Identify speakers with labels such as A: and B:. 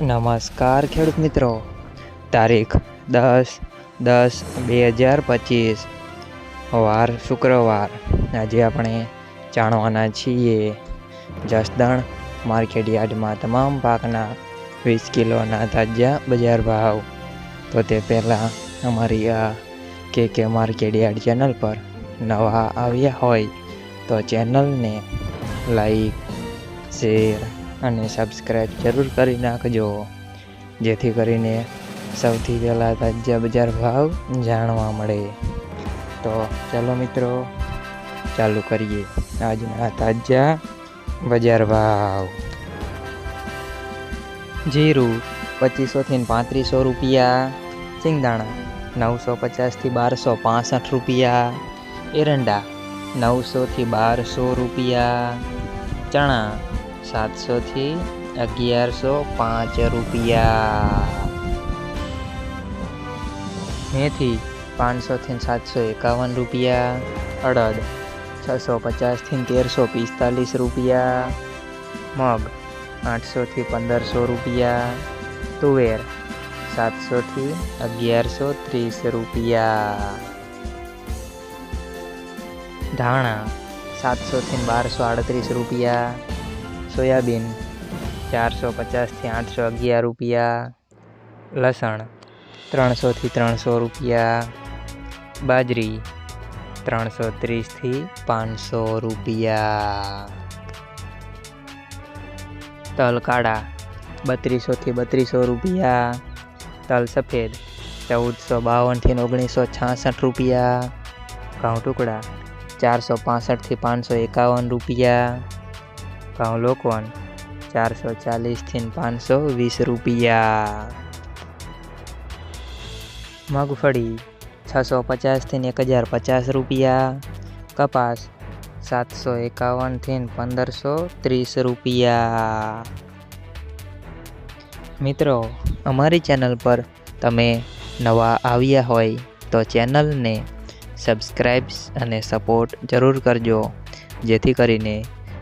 A: નમસ્કાર ખેડૂત મિત્રો. તારીખ દસ દસ બે હજાર પચીસ. વાર શુક્રવાર. આજે આપણે જાણવાના છીએ જસદણ માર્કેટયાર્ડમાં તમામ પાકના વીસ કિલોના તાજા બજાર ભાવ. તો તે પહેલાં અમારી આ કે કે માર્કેટયાર્ડ ચેનલ પર નવા આવ્યા હોય તો ચેનલને લાઈક, શેર અને સબસ્ક્રાઈબ જરૂર કરી નાખજો. જેથી કરીને સૌથી પહેલાં તાજા બજાર ભાવ જાણવા મળે. તો ચાલો મિત્રો, ચાલુ કરીએ આજના તાજા બજાર ભાવ. જીરું પચીસોથી પાંત્રીસો રૂપિયા, સિંગદાણા નવસો પચાસથી બારસો પાસઠ રૂપિયા, એરંડા નવસોથી બારસો રૂપિયા, ચણા સાતસોથી અગિયારસો પાંચ રૂપિયા. મેથી પાંચસોથી સાતસો એકાવન રૂપિયા. અડદ છસો પચાસથી તેરસો પિસ્તાલીસ રૂપિયા. મગ આઠસોથી પંદરસો રૂપિયા. તુવેર સાતસોથી અગિયારસો ત્રીસ રૂપિયા. ધાણા સાતસોથી બારસો આડત્રીસ રૂપિયા. સોયાબીન ચારસો પચાસથી આઠસો અગિયાર રૂપિયા. લસણ, ત્રણસોથી ત્રણસો રૂપિયા. બાજરી ત્રણસો ત્રીસથી પાંચસો રૂપિયા. તલ કાળા બત્રીસોથી બત્રીસો રૂપિયા. તલ સફેદ, ચૌદસો બાવનથી ઓગણીસો છાસઠ રૂપિયા. ઘઉં ટુકડા, ચારસો પાસઠથી પાંચસો એકાવન રૂપિયા. ઘઉં લોકવન ચારસો ચાલીસથી પાંચસો વીસ રૂપિયા. મગફળી છસો પચાસથી એક હજાર પચાસ રૂપિયા. કપાસ સાતસો એકાવનથી પંદરસો ત્રીસ રૂપિયા. મિત્રો, અમારી ચેનલ પર તમે નવા આવ્યા હોય તો ચેનલને સબસ્ક્રાઈબ્સ અને સપોર્ટ જરૂર કરજો, જેથી કરીને